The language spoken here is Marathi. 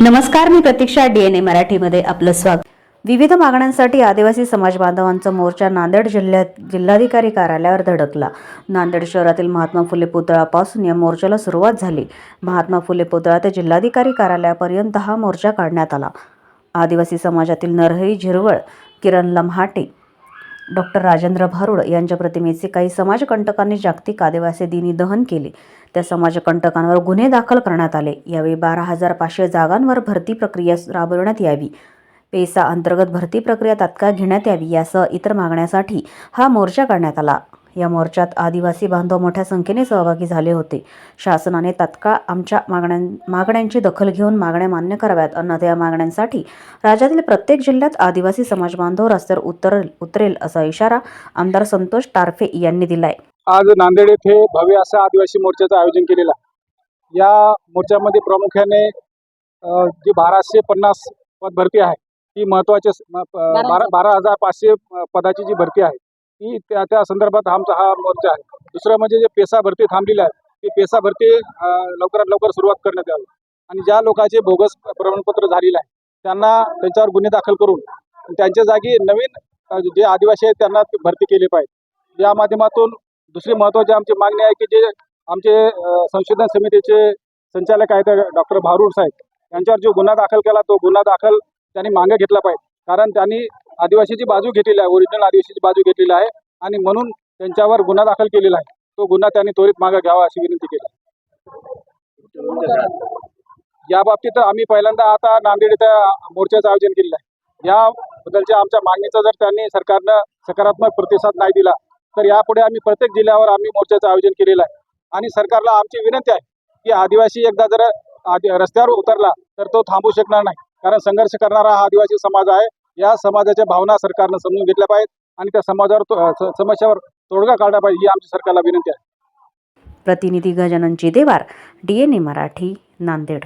नमस्कार मी प्रतीक्षा डीएनए मराठीमध्ये आपलं स्वागत. विविध मागण्यांसाठी आदिवासी समाज बांधवांचा मोर्चा नांदेड जिल्ह्यात जिल्हाधिकारी कार्यालयावर धडकला. नांदेड शहरातील महात्मा फुले पुतळापासून या मोर्चाला सुरुवात झाली. महात्मा फुले पुतळा ते जिल्हाधिकारी कार्यालयापर्यंत हा मोर्चा काढण्यात आला. आदिवासी समाजातील नरहरी झिरवळ किरण लम्हाटे डॉक्टर राजेंद्र भारुड यांच्या प्रतिमेचे काही समाजकंटकांनी जागतिक आदिवासी दिनी दहन केले. त्या समाजकंटकांवर गुन्हे दाखल करण्यात आले. यावेळी बारा हजार पाचशे जागांवर भरती प्रक्रिया राबविण्यात यावी. पेसा अंतर्गत भरती प्रक्रिया तात्काळ घेण्यात यावी यासह इतर मागण्यासाठी हा मोर्चा काढण्यात आला. या मोर्चात आदिवासी बांधव मोठ्या संख्येने सहभागी झाले होते. शासनाने तत्काळ आमच्या मागण्यां मागण्यांची दखल घेऊन मागण्या मान्य कराव्यात. अन्यथा या मागण्यांसाठी राज्यातील प्रत्येक जिल्ह्यात आदिवासी समाज बांधव रस्त्यावर उतरल उतरेल असा इशारा आमदार संतोष टारफे यांनी दिलाय. आज नांदेड येथे भव्य असा आदिवासी मोर्चाचं आयोजन केलेलं आहे. या मोर्चामध्ये प्रामुख्याने जी बाराशे पन्नास पद भरती आहे ती महत्त्वाचे बारा बारा हजार पाचशे पदाची जी भरती आहे की त्या त्या संदर्भात आमचा हा मोर्चा आहे. दुसरं म्हणजे जे पेसा भरती थांबलेली आहे ती पेसा भरती लवकरात लवकर सुरुवात करण्यात यावी. आणि ज्या लोकांचे बोगस प्रमाणपत्र झालेलं आहे त्यांना त्यांच्यावर गुन्हे दाखल करून त्यांच्या जागी नवीन जे आदिवासी आहेत त्यांना भरती केली पाहिजे. या माध्यमातून दुसरी महत्त्वाची आमची मागणी आहे की जे आमचे संशोधन समितीचे संचालक आहेत डॉक्टर भारूड साहेब यांच्यावर जो गुन्हा दाखल केला तो गुन्हा दाखल त्यांनी मागे घेतला पाहिजे. कारण त्यांनी आदिवासीची बाजू घेतलेली आहे ओरिजिनल आदिवासीची बाजू घेतलेली आहे आणि म्हणून त्यांच्यावर गुन्हा दाखल केलेला आहे. तो गुन्हा त्यांनी त्वरित मागे घ्यावा अशी विनंती केली या बाबतीत आम्ही पहिल्यांदा आता नांदेड इथं मोर्चाचं आयोजन केलेलं आहे. याबद्दलच्या आमच्या मागणीचा जर त्यांनी सरकारनं सकारात्मक प्रतिसाद नाही दिला तर यापुढे आम्ही प्रत्येक जिल्ह्यावर आम्ही मोर्चाचं आयोजन केलेलं आहे. आणि सरकारला आमची विनंती आहे की आदिवासी एकदा जर आदि रस्त्यावर उतरला तर तो थांबू शकणार नाही. कारण संघर्ष करणारा हा आदिवासी समाज आहे. या समाजाच्या भावना सरकारनं समजून घेतल्या पाहिजेत आणि त्या समाजावर तो- समस्यावर तोडगा काढला पाहिजे ही आमची सरकारला विनंती आहे. प्रतिनिधी गजानन चिदेवार डीएनए मराठी नांदेड.